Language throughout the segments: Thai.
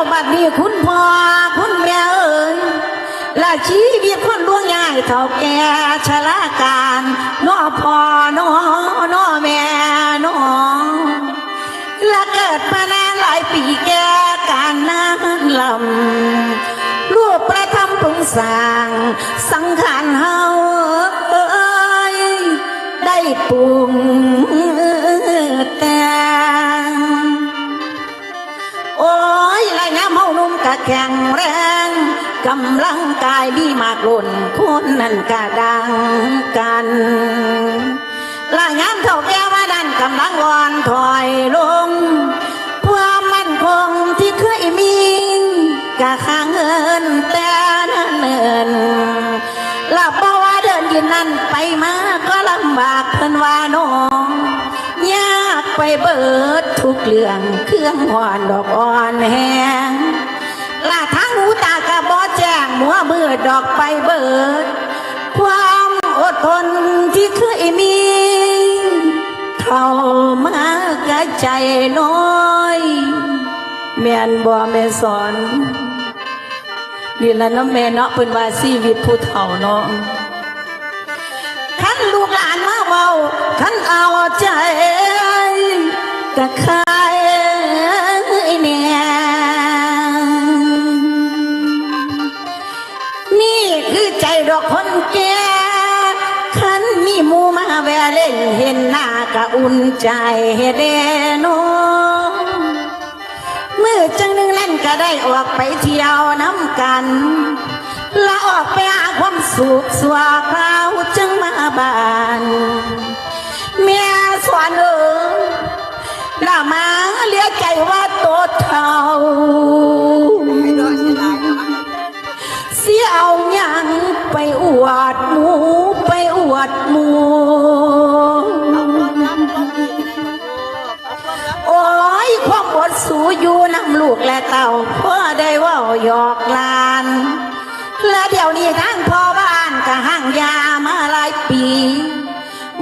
แล้วบัดนี้คุณพ่อคุณแม่เอ๋ยและชีวิตคนล่วงใหญ่เท่าแก่ชราการน้อพ่อน้อน้อแม่น้อและเกิดมานานหลายปีแก่การนั้นลำรูปประทับปรุงสร้างสังขารเฮาเอ้ยได้ปรุง กำลังกายมีมากล้นคนนั่นกะดังกันลายงามเท่าแก่ว่านั่นกำลังอ่อนถอยลงความมั่นคงที่เคยมีกะข้างเงินแต่นั้นเนินหลับเพราะว่าเดินยืนนั่นไปมาก็ลำบากเพิ่นว่าน้องยากไปเบิดทุกเรื่องเครื่องหวานดอกอ่อนแหงลาทั้งหูตากะบอแจ้ง มัวมืดดอกไปเบิด ความอดทนที่เคยมี เข้ามากระใจน้อยแม่นบ่แม่สอนนี่ละเน้ำแม่เนาะเป็นว่าชีวิตผู้เฒ่าเนาะขันลูกหลานมาเบาขันเอาใจกะคร มาแวะเล่นเห็นหน้ากะอุ่นใจเดโนมือจังหนึ่งเล่นก็ได้ออกไปเที่ยวน้ำกัน ละออกไปหาความสุขสัวคราวจึงมาบานเมียสวนเออละมาเลี้ยใจว่าโตเท่า สูอยู่น้ำลูกและเต่าพ่อได้ว่าหยอกลาน และเดี๋ยวนี้ทั้งพ่อบ้านก็ห่างยามาหลายปี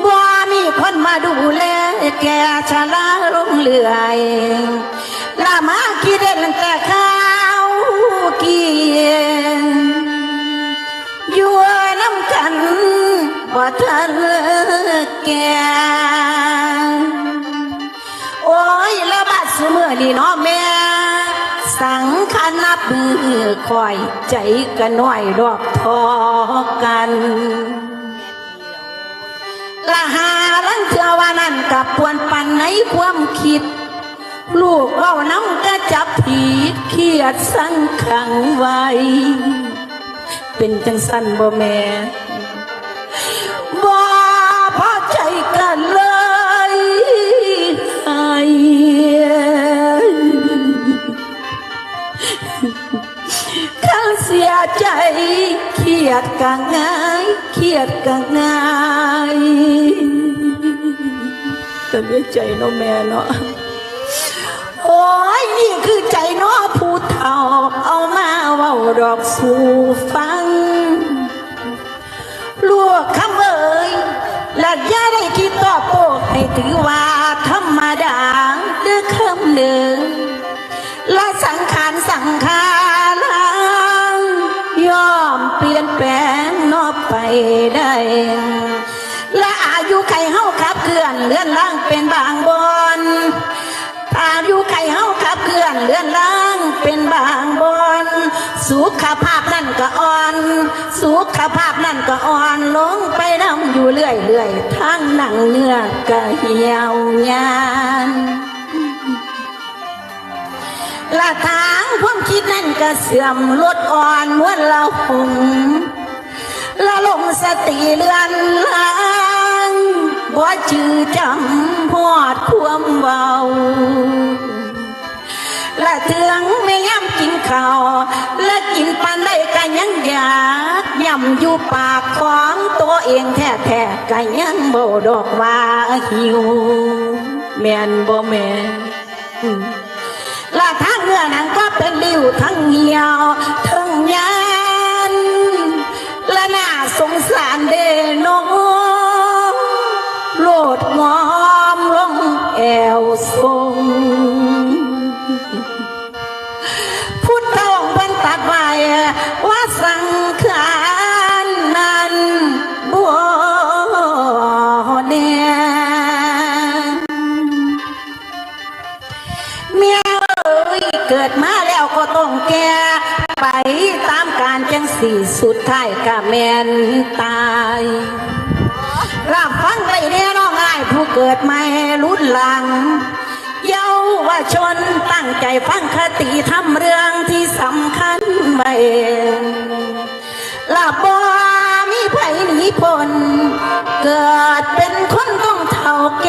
บ่มีคนมาดูแลแกชราลงเลื่อยละมากี่เด่นแต่ข้าวเกียนอยู่น้ำกันบ่ทันแก่ือคอยใจกันหน่อยดอกทอกันละหาลังเทือว่านั่นกับปวนปันในความคิด ลูกเว่าน้ำก็จับผิดเครียดสังขังไว้ เป็นจังสันบ่แม่ ยดกัง่ายเครียดกัง่ายแต่เสียใจเนาะแม่เนาะโอ้ยนี่คือใจเนาะผู้เฒ่าเอามาเว้าดอกสู่ฟังลูกคำเอ่ยหลักยาได้คิดต่อโปให้ถือว่า ไปได้ และอายุไข่เฮาขับเคลื่อนเลื่อนล่างเป็นบางบอนอายุไข่เฮาขับเคลื่อนเลื่อนล่างเป็นบางบอนสุขภาพนั่นก็อ่อน สุขภาพนั่นก็อ่อนลงไปนำอยู่เรื่อยเรื่อยทั้งหนังเนื้อก็เหี่ยวยานละทางความคิดนั่นก็เสื่อมลดอ่อนมวนเราหง ละลงสติเลือนลางบ่จือจำพอดความเบาละเทืองไม่ย้ำกินข้าวและกินปันได้ก็ยังอยากย่ำอยู่ปากของตัวเองแท้ๆก็ยังบ่ดอกว่าหิว แมนบ่แม่นอืมและทั้งเงื่อหนังก็เป็นริ้วทั้งเหี่ยวทั้งยา สงสารเดน้องโลดงอมลงแอวทรงพุทธองค์เป็นตัดไว้ว่าสังขารนั้นบัวเนียเมียเอ้ยเกิดมาแล้วก็ต้องแก่ไป จังสี่สุดท้ายก็แมนตายรับฟังไปเนี่ยน้องอ้ายผู้เกิดใหม่รุ่นหลัง เยาวชนตั้งใจฟังคติทำเรื่องที่สำคัญไว้ลาบอมีไผหนีพ้นเกิดเป็นคนต้องเท่าแก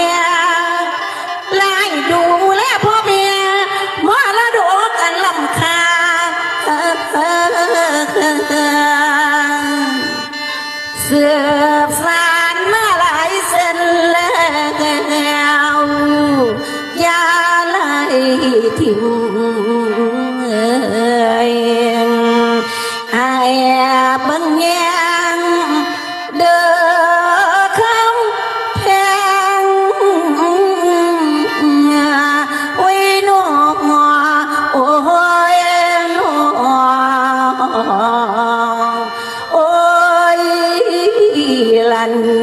เสืบสานมาหลายเส้นแล้วอย่าไล่ทิ้ง โอ้ยลัน